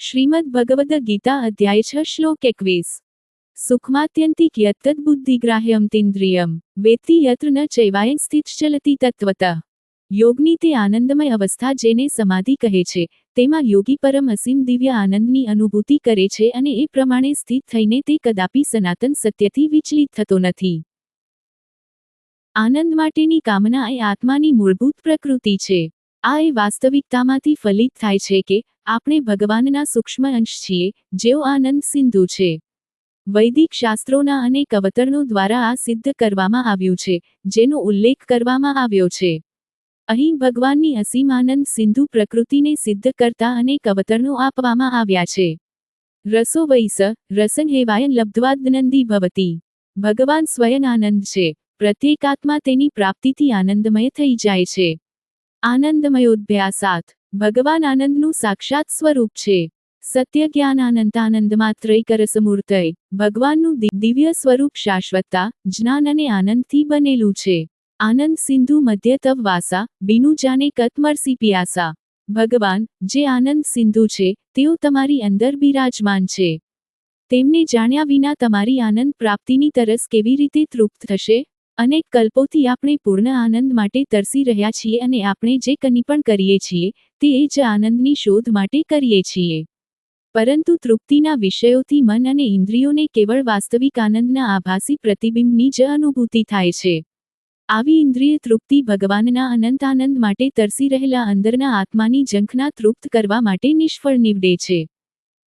શ્રીમદ ભગવદ ગીતા અધ્યાય છ શ્લોક એકવીસ. સુખમાત્યંતિક યત્તદ બુદ્ધિગ્રાહ્યમ તિન્દ્રિયમ વેત્તિ યત્ર ન ચૈવાયન સ્થિત ચલતી તત્વતઃ. યોગની તે આનંદમય અવસ્થા જેને સમાધિ કહે છે, તેમાં યોગી પરમ અસીમ દિવ્ય આનંદની અનુભૂતિ કરે છે અને એ પ્રમાણે સ્થિત થઈને તે કદાપી સનાતન સત્યથી વિચલિત થતો નથી. આનંદ માટેની કામના એ આત્માની મૂળભૂત પ્રકૃતિ છે. આ એ વાસ્તવિકતામાંથી ફલિત થાય છે કે આપણે ભગવાનના સૂક્ષ્મ અંશ છીએ, જેઓ આનંદ સિંધુ છે. વૈદિક શાસ્ત્રોના અનેક અવતરણો દ્વારા આ સિદ્ધ કરવામાં આવ્યું છે, જેનો ઉલ્લેખ કરવામાં આવ્યો છે. અહીં ભગવાનની અસીમ આનંદ સિંધુ પ્રકૃતિને સિદ્ધ કરતા અનેક અવતરણો આપવામાં આવ્યા છે. રસો વૈસ રસન હેવાયન લબ્ધવાદનંદી ભવતી. ભગવાન સ્વયં આનંદ છે, પ્રત્યેક આત્મા તેની પ્રાપ્તિથી આનંદમય થઈ જાય છે. આનંદમયોદ્ભ્યાસાત. ભગવાન આનંદનું સાક્ષાત સ્વરૂપ છે. સત્ય જ્ઞાન આનંદાનંદમાત્રૈકરસમૂર્તય ભગવાનનું દિવ્ય સ્વરૂપ શાશ્વતતા, જ્ઞાન અને આનંદથી બનેલું છે. આનંદ સિંધુ મધ્ય તવ વાસા, બીનું જાને કતમરસી પિયાસા. ભગવાન, જે આનંદ સિંધુ છે, તેઓ તમારી અંદર બિરાજમાન છે. તેમને જાણ્યા વિના તમારી આનંદ પ્રાપ્તિની તરસ કેવી રીતે તૃપ્ત થશે? અનેક કલ્પોથી આપણે પૂર્ણ આનંદ માટે તરસી રહ્યા છીએ અને આપણે જે કંઈ પણ કરીએ છીએ, તે જ આનંદની શોધ માટે કરીએ છીએ. પરંતુ તૃપ્તિના વિષયોથી મન અને ઇન્દ્રિયોને કેવળ વાસ્તવિક આનંદના આભાસી પ્રતિબિંબની જ અનુભૂતિ થાય છે. આવી ઇન્દ્રિય તૃપ્તિ ભગવાનના અનંત આનંદ માટે તરસી રહેલા અંદરના આત્માની ઝંખના તૃપ્ત કરવા માટે નિષ્ફળ નીવડે છે.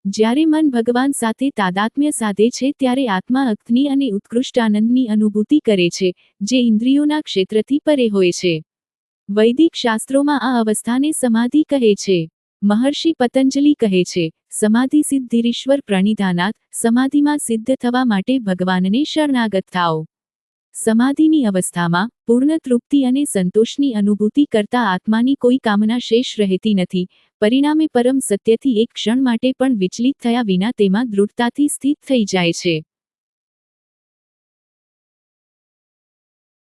જ્યારે મન ભગવાન સાથે તાદાત્મ્ય સાધે છે ત્યારે આત્મા અક્તની અને ઉત્કૃષ્ટ આનંદની અનુભૂતિ કરે છે, જે ઇન્દ્રિયોના ક્ષેત્રથી પરે હોય છે. વૈદિક શાસ્ત્રોમાં આ અવસ્થાને સમાધિ કહે છે. મહર્ષિ પતંજલિ કહે છે, સમાધિ સિદ્ધિરીશ્વર પ્રણિધાનાથ, સમાધિમાં સિદ્ધ થવા માટે ભગવાનને શરણાગત થાઓ. સમાધિની અવસ્થામાં, પૂર્ણ તૃપ્તિ અને સંતોષની અનુભૂતિ કરતા આત્માની કોઈ કામના શેષ રહેતી નથી, પરિણામે પરમ સત્યથી એક ક્ષણ માટે પણ વિચલિત થયા વિના તેમાં દૃઢતાથી સ્થિત થઈ જાય છે.